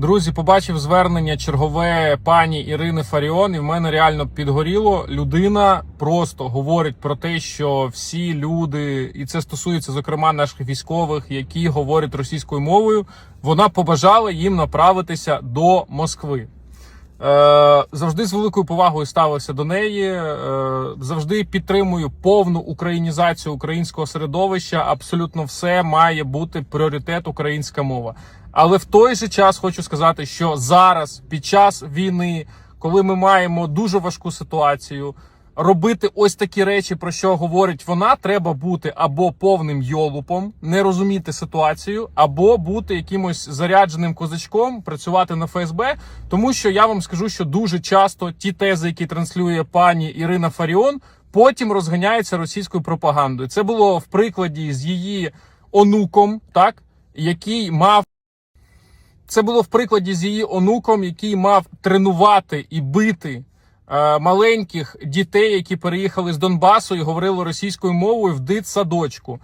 Друзі, побачив звернення чергове пані Ірини Фаріон, і в мене реально підгоріло. Людина просто говорить про те, що всі люди, і це стосується зокрема наших військових, які говорять російською мовою, вона побажала їм направитися до Москви. Е, завжди з великою повагою ставився до неї. Е, завжди підтримую повну українізацію українського середовища. Абсолютно все має бути пріоритет українська мова. Але в той же час хочу сказати, що зараз, під час війни, коли ми маємо дуже важку ситуацію, робити ось такі речі, про що говорить вона, треба бути або повним йолупом, не розуміти ситуацію, або бути якимось зарядженим козачком, працювати на ФСБ. Тому що я вам скажу, що дуже часто ті тези, які транслює пані Ірина Фаріон, потім розганяються російською пропагандою. Це було в прикладі з її онуком, так який мав. Це було в прикладі з її онуком, який мав тренувати і бити маленьких дітей, які переїхали з Донбасу і говорили російською мовою в дитсадочку.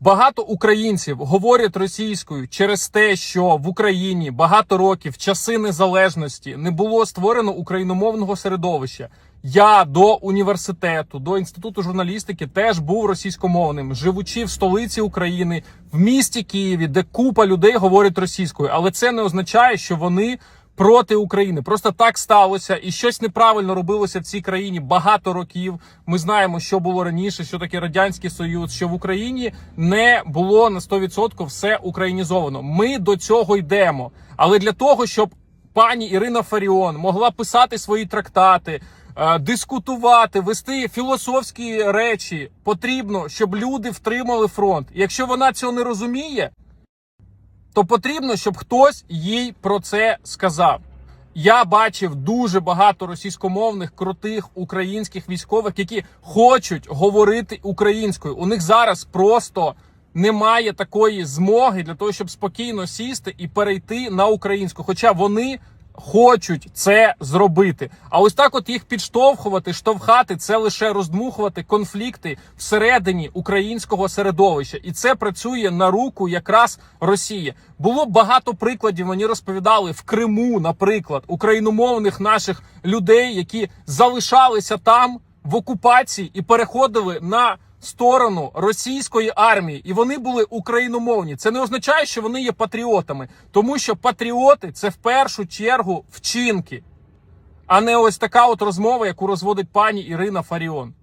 Багато українців говорять російською через те, що в Україні багато років, часи незалежності, не було створено україномовного середовища. Я до університету, до інституту журналістики теж був російськомовним, живучи в столиці України, в місті Києві, де купа людей говорять російською, але це не означає, що вони проти України. Просто так сталося, і щось неправильно робилося в цій країні багато років. Ми знаємо, що було раніше, що таке радянський союз, що в Україні не було на 100% все українізовано. Ми до цього йдемо. Але для того, щоб пані Ірина Фаріон могла писати свої трактати. е, Дискутувати, вести філософські речі потрібно, щоб люди втримали фронт. Якщо вона цього не розуміє, то потрібно, щоб хтось їй про це сказав. Я бачив дуже багато російськомовних крутих українських військових, які хочуть говорити українською. У них зараз просто немає такої змоги для того, щоб спокійно сісти і перейти на українську. Хоча вони хочуть це зробити. А ось так, от їх підштовхувати, штовхати, це лише роздмухувати конфлікти всередині українського середовища, і це працює на руку якраз Росії. Було багато прикладів. Мені розповідали в Криму, наприклад, україномовних наших людей, які залишалися там в окупації і переходили на сторону російської армії, і вони були україномовні. Це не означає, що вони є патріотами, тому що патріоти це в першу чергу вчинки, а не ось така от розмова, яку розводить пані Ірина Фаріон.